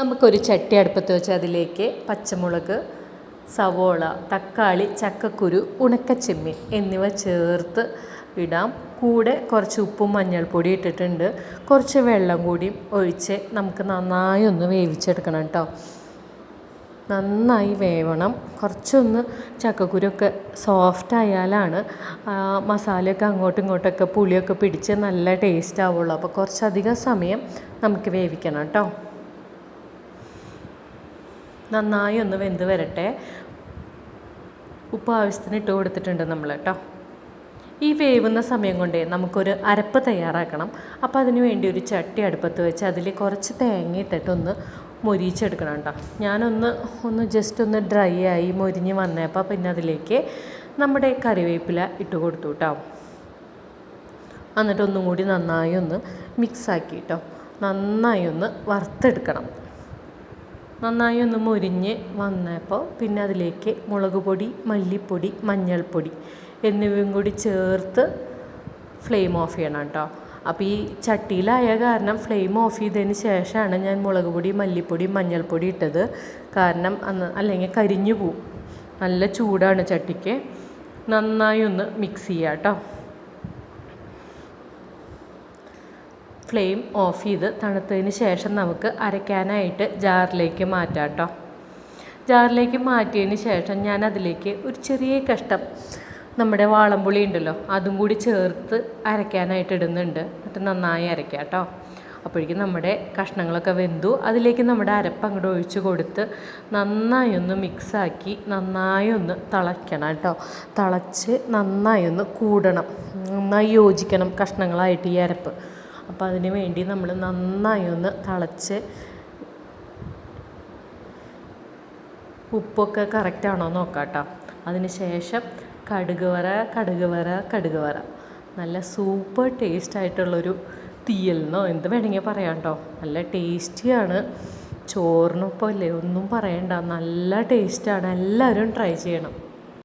നമുക്കൊരു ചട്ടി അടുപ്പത്ത് വെച്ച് അതിലേക്ക് പച്ചമുളക് സവോള തക്കാളി ചക്കക്കുരു ഉണക്കച്ചെമ്മീൻ എന്നിവ ചേർത്ത് ഇടാം. കൂടെ കുറച്ച് ഉപ്പും മഞ്ഞൾപ്പൊടി ഇട്ടിട്ടുണ്ട്. കുറച്ച് വെള്ളം കൂടി ഒഴിച്ച് നമുക്ക് നന്നായി ഒന്ന് വേവിച്ചെടുക്കണം കേട്ടോ. നന്നായി വേവണം. കുറച്ചൊന്ന് ചക്കക്കുരൊക്കെ സോഫ്റ്റ് ആയാലാണ് മസാലയൊക്കെ അങ്ങോട്ടും ഇങ്ങോട്ടൊക്കെ പുളിയൊക്കെ പിടിച്ച് നല്ല ടേസ്റ്റ് ആവുള്ളൂ. അപ്പോൾ കുറച്ചധികം സമയം നമുക്ക് വേവിക്കണം കേട്ടോ. നന്നായി ഒന്ന് വെന്ത് വരട്ടെ. ഉപ്പ് ആവശ്യത്തിന് ഇട്ട് കൊടുത്തിട്ടുണ്ട് നമ്മൾ കേട്ടോ ഈ വേവുന്ന സമയം കൊണ്ടേ നമുക്കൊരു അരപ്പ് തയ്യാറാക്കണം. അപ്പോൾ അതിന് വേണ്ടി ഒരു ചട്ടി അടുപ്പത്ത് വെച്ച് അതിൽ കുറച്ച് തേങ്ങ ഇട്ടിട്ടൊന്ന് മൊരിച്ചെടുക്കണം കേട്ടോ ഞാനൊന്ന് ഒന്ന് ജസ്റ്റ് ഒന്ന് ഡ്രൈ ആയി മൊരിഞ്ഞ് വന്നപ്പോൾ പിന്നെ അതിലേക്ക് നമ്മുടെ കറിവേപ്പില ഇട്ട് കൊടുത്തു കേട്ടോ എന്നിട്ട് ഒന്നും കൂടി നന്നായി ഒന്ന് മിക്സാക്കി കേട്ടോ നന്നായി ഒന്ന് വറുത്തെടുക്കണം. നന്നായി ഒന്ന് മുരിഞ്ഞ് വന്നപ്പോൾ പിന്നെ അതിലേക്ക് മുളക് പൊടി മല്ലിപ്പൊടി മഞ്ഞൾപ്പൊടി എന്നിവയും കൂടി ചേർത്ത് ഫ്ലെയിം ഓഫ് ചെയ്യണം കേട്ടോ. അപ്പോൾ ഈ ചട്ടിയിലായ കാരണം ഫ്ലെയിം ഓഫ് ചെയ്തതിന് ശേഷമാണ് ഞാൻ മുളക് പൊടി മല്ലിപ്പൊടി മഞ്ഞൾപ്പൊടി ഇട്ടത്. കാരണം അന്ന് അല്ലെങ്കിൽ കരിഞ്ഞു പോവും. നല്ല ചൂടാണ് ചട്ടിക്ക്. നന്നായി ഒന്ന് മിക്സ് ചെയ്യുക കേട്ടോ. ഫ്ലെയിം ഓഫ് ചെയ്ത് തണുത്തതിന് ശേഷം നമുക്ക് അരയ്ക്കാനായിട്ട് ജാറിലേക്ക് മാറ്റാം കേട്ടോ. ജാറിലേക്ക് മാറ്റിയതിന് ശേഷം ഞാൻ അതിലേക്ക് ഒരു ചെറിയ കഷ്ടം നമ്മുടെ വാളംപുളി ഉണ്ടല്ലോ അതും കൂടി ചേർത്ത് അരയ്ക്കാനായിട്ട് ഇടുന്നുണ്ട്. എന്നിട്ട് നന്നായി അരയ്ക്കാം കേട്ടോ. അപ്പോഴേക്കും നമ്മുടെ കഷ്ണങ്ങളൊക്കെ വെന്തു. അതിലേക്ക് നമ്മുടെ അരപ്പ് അങ്ങോട്ട് ഒഴിച്ച് കൊടുത്ത് നന്നായി ഒന്ന് മിക്സാക്കി നന്നായി ഒന്ന് തിളയ്ക്കണം കേട്ടോ. തിളച്ച് നന്നായി ഒന്ന് കൂടണം. നന്നായി യോജിക്കണം കഷ്ണങ്ങളായിട്ട് ഈ അരപ്പ്. അപ്പോൾ അതിന് വേണ്ടി നമ്മൾ നന്നായി ഒന്ന് തിളച്ച് ഉപ്പൊക്കെ കറക്റ്റാണോ നോക്കാം കേട്ടോ അതിന് ശേഷം കടുക് വറ കടുക് വറ കടുക് വറ നല്ല സൂപ്പർ ടേസ്റ്റ് ആയിട്ടുള്ളൊരു തീയലെന്നോ എന്ത് വേണമെങ്കിൽ പറയാം കേട്ടോ നല്ല ടേസ്റ്റിയാണ് ചോറിനൊപ്പം അല്ലേ ഒന്നും പറയണ്ട. നല്ല ടേസ്റ്റാണ് എല്ലാവരും ട്രൈ ചെയ്യണം.